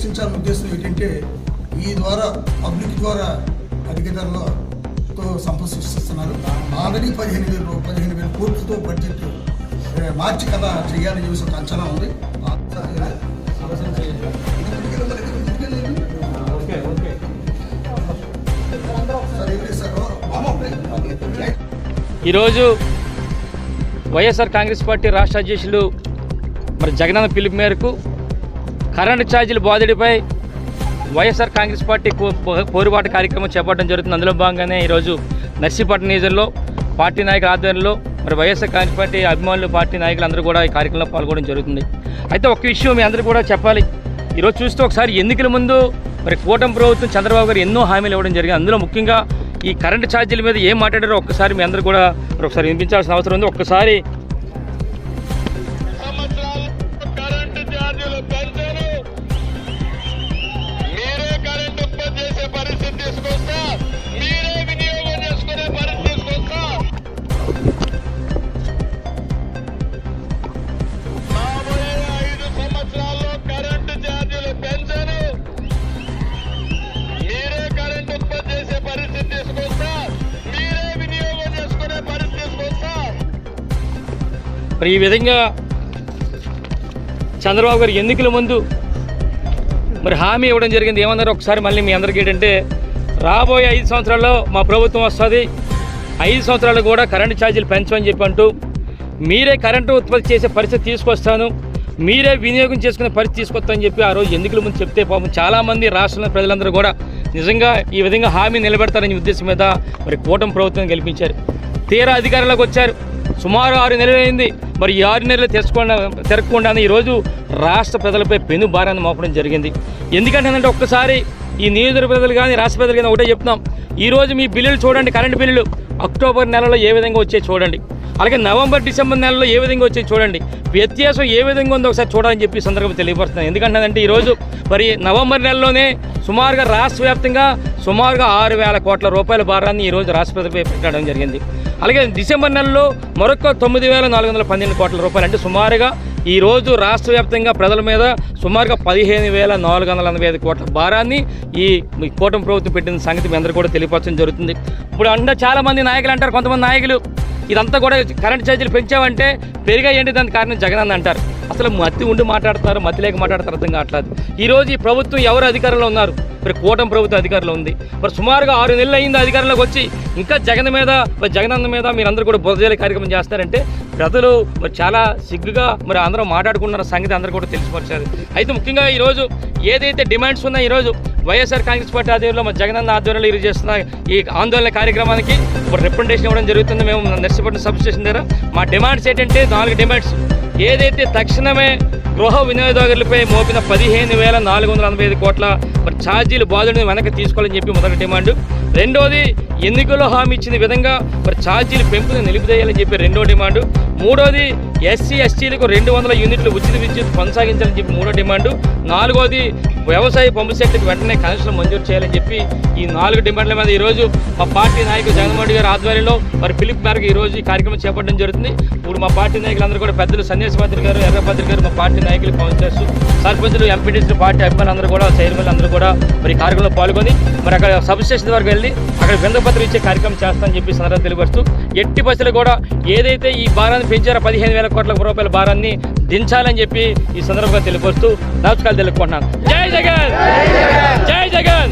సృష్టించాలని ఉద్దేశం ఏంటంటే ఈ ద్వారా పబ్లిక్ ద్వారా అధిక ధరలతో సంపద సృష్టిస్తున్నారు. ఆల్రెడీ పదిహేను వేలు పదిహేను వేల కోట్లతో బడ్జెట్ మార్చి కదా చేయాలని చూసి ఒక అంచనా ఉంది. ఈరోజు వైఎస్ఆర్ కాంగ్రెస్ పార్టీ రాష్ట్ర అధ్యక్షులు మరి జగనన్న పిలుపు మేరకు కరెంటు ఛార్జీల బాధిడిపై వైఎస్ఆర్ కాంగ్రెస్ పార్టీ కో- పో- పోరుబాటు కార్యక్రమం చేపట్టడం జరుగుతుంది. అందులో భాగంగానే ఈరోజు నర్సీపట్నం నియోజకవర్గంలో పార్టీ నాయకుల ఆధ్వర్యంలో మరి వైఎస్ఆర్ కాంగ్రెస్ పార్టీ అభిమానులు పార్టీ నాయకులు అందరూ కూడా ఈ కార్యక్రమంలో పాల్గొనడం జరుగుతుంది. అయితే ఒక విషయం మీ అందరూ కూడా చెప్పాలి. ఈరోజు చూస్తే ఒకసారి ఎన్నికల ముందు మరి కూటమి ప్రభుత్వం చంద్రబాబు గారు ఎన్నో హామీలు ఇవ్వడం జరిగింది. అందులో ముఖ్యంగా ఈ కరెంటు ఛార్జీల మీద ఏం మాట్లాడారో ఒక్కసారి మీ అందరూ కూడా మరి ఒకసారి వినిపించాల్సిన అవసరం ఉంది. ఒక్కసారి మరి ఈ విధంగా చంద్రబాబు గారు ఎన్నికల ముందు మరి హామీ ఇవ్వడం జరిగింది. ఏమన్నారు? ఒకసారి మళ్ళీ మీ అందరికీ ఏంటంటే రాబోయే ఐదు సంవత్సరాల్లో మా ప్రభుత్వం వస్తుంది. ఐదు సంవత్సరాలు కూడా కరెంటు ఛార్జీలు పెంచమని చెప్పి అంటూ మీరే కరెంటు ఉత్పత్తి చేసే పరిస్థితి తీసుకొస్తాను. మీరే వినియోగం చేసుకునే పరిస్థితి తీసుకొస్తానని చెప్పి ఆ రోజు ఎన్నికల ముందు చెప్తే పాపం చాలామంది రాష్ట్రంలో ప్రజలందరూ కూడా నిజంగా ఈ విధంగా హామీ నిలబెడతారనే ఉద్దేశం మీద మరి కూటమి ప్రభుత్వం గెలిపించారు. తీరా అధికారంలోకి వచ్చారు. సుమారు ఆరు నెలలైంది మరి ఈ ఆరు నెలలు తెరచకుండా తిరగకుండానే ఈరోజు రాష్ట్ర ప్రజలపై పెను భారాన్ని మోపడం జరిగింది. ఎందుకంటే ఒక్కసారి ఈ నియోజక ప్రజలు కానీ రాష్ట్ర ప్రజలు కానీ ఒకటే చెప్తున్నాం. ఈరోజు మీ బిల్లులు చూడండి కరెంటు బిల్లులు అక్టోబర్ నెలలో ఏ విధంగా వచ్చాయి చూడండి. అలాగే నవంబర్ డిసెంబర్ నెలలో ఏ విధంగా వచ్చాయి చూడండి. వ్యత్యాసం ఏ విధంగా ఉందో ఒకసారి చూడాలని చెప్పి సందర్భం సందర్భంగా తెలియపరుస్తున్నాను. ఎందుకంటే ఈరోజు మరి నవంబర్ నెలలోనే సుమారుగా రాష్ట్ర వ్యాప్తంగా సుమారుగా ఆరు వేల కోట్ల రూపాయల భారాన్ని ఈరోజు రాష్ట్ర ప్రజలపై పెట్టడం జరిగింది. అలాగే డిసెంబర్ నెలలో మరొక తొమ్మిది వేల నాలుగు వందల పన్నెండు కోట్ల రూపాయలు. అంటే సుమారుగా ఈరోజు రాష్ట్ర వ్యాప్తంగా ప్రజల మీద సుమారుగా పదిహేను వేల నాలుగు వందల ఎనభై ఐదు కోట్ల భారాన్ని ఈ కూటమి ప్రభుత్వం పెట్టిన సంగతి మీ అందరూ కూడా తెలియపరచడం జరుగుతుంది. ఇప్పుడు అంటే చాలామంది నాయకులు అంటారు కొంతమంది నాయకులు ఇదంతా కూడా కరెంట్ ఛార్జీలు పెంచామంటే పెరిగాయండి దానికి కారణం జగన్ అని అంటారు. అసలు మత్తి ఉండి మాట్లాడతారు మత్తి లేక మాట్లాడతారు అర్థం కావట్లేదు. ఈ రోజు ఈ ప్రభుత్వం ఎవరు అధికారంలో ఉన్నారు? మరి కూటమి ప్రభుత్వం అధికారంలో ఉంది. మరి సుమారుగా ఆరు నెలలు అయింది అధికారంలోకి వచ్చి ఇంకా జగన్ మీద మరి జగనన్న మీద మీరందరూ కూడా బురదజాలి కార్యక్రమం చేస్తారంటే ప్రజలు మరి చాలా సిగ్గుగా మరి అందరూ మాట్లాడుకున్న సంగతి అందరూ కూడా తెలిసిపరిచారు అయితే ముఖ్యంగా ఈరోజు ఏదైతే డిమాండ్స్ ఉన్నాయో ఈరోజు వైఎస్ఆర్ కాంగ్రెస్ పార్టీ ఆధ్వర్యంలో మరి జగనన్న ఆధ్వర్యంలో ఈరోజు చేస్తున్న ఈ ఆందోళన కార్యక్రమానికి ఇప్పుడు రిప్రజెంటేషన్ ఇవ్వడం జరుగుతుంది. మేము నర్సిపట్నం సబ్ స్టేషన్ దగ్గర. మా డిమాండ్స్ ఏంటంటే నాలుగు డిమాండ్స్. ఏదైతే తక్షణమే గృహ వినియోగదారులపై మోపిన పదిహేను వేల నాలుగు వందల ఎనభై ఐదు కోట్ల మరి ఛార్జీలు బాధుడిని వెనక్కి తీసుకోవాలని చెప్పి మొదటి డిమాండ్. రెండోది ఎన్నికల్లో హామీ ఇచ్చిన విధంగా మరి ఛార్జీలు పెంపుని నిలిపిదేయాలని చెప్పి రెండో డిమాండ్. మూడోది ఎస్సీ ఎస్టీలకు రెండు వందల యూనిట్లు ఉచిత విద్యుత్ కొనసాగించాలని చెప్పి మూడో డిమాండ్. నాలుగోది వ్యవసాయ పంపు సెట్లకు వెంటనే కనెక్షన్ మంజూరు చేయాలని చెప్పి ఈ నాలుగు డిమాండ్ల మీద ఈరోజు మా పార్టీ నాయకుడు జగన్మోహన్ రెడ్డి గారి ఆధ్వర్యంలో మరి పిలుపు మేరకు ఈ రోజు ఈ కార్యక్రమం చేపట్టడం జరుగుతుంది. ఇప్పుడు మా పార్టీ నాయకులందరూ కూడా పెద్దలు సన్యాసమంత్రి గారు ఎర్రభద్రి గారు మా పార్టీ నాయకులు కౌన్సిలర్స్ సర్పంచులు ఎంపీటీసీ పార్టీ అభిమానులందరూ కూడా చైర్మన్ అందరూ కూడా మరి కార్యక్రమంలో పాల్గొని మరి అక్కడ సబ్ స్టేషన్ వరకు వెళ్ళి అక్కడ విందపత్రం ఇచ్చే కార్యక్రమం చేస్తామని చెప్పి సందర్భంగా తెలియపరుస్తూ ఎట్టి బస్సులు కూడా ఏదైతే ఈ భారాన్ని పెంచారో పదిహేను వేల కోట్ల రూపాయల భారాన్ని దించాలని చెప్పి ఈ సందర్భంగా తెలియపరుస్తూ నమస్కారాలు తెలుపుకుంటున్నాను. జై జగన్! జై జగన్!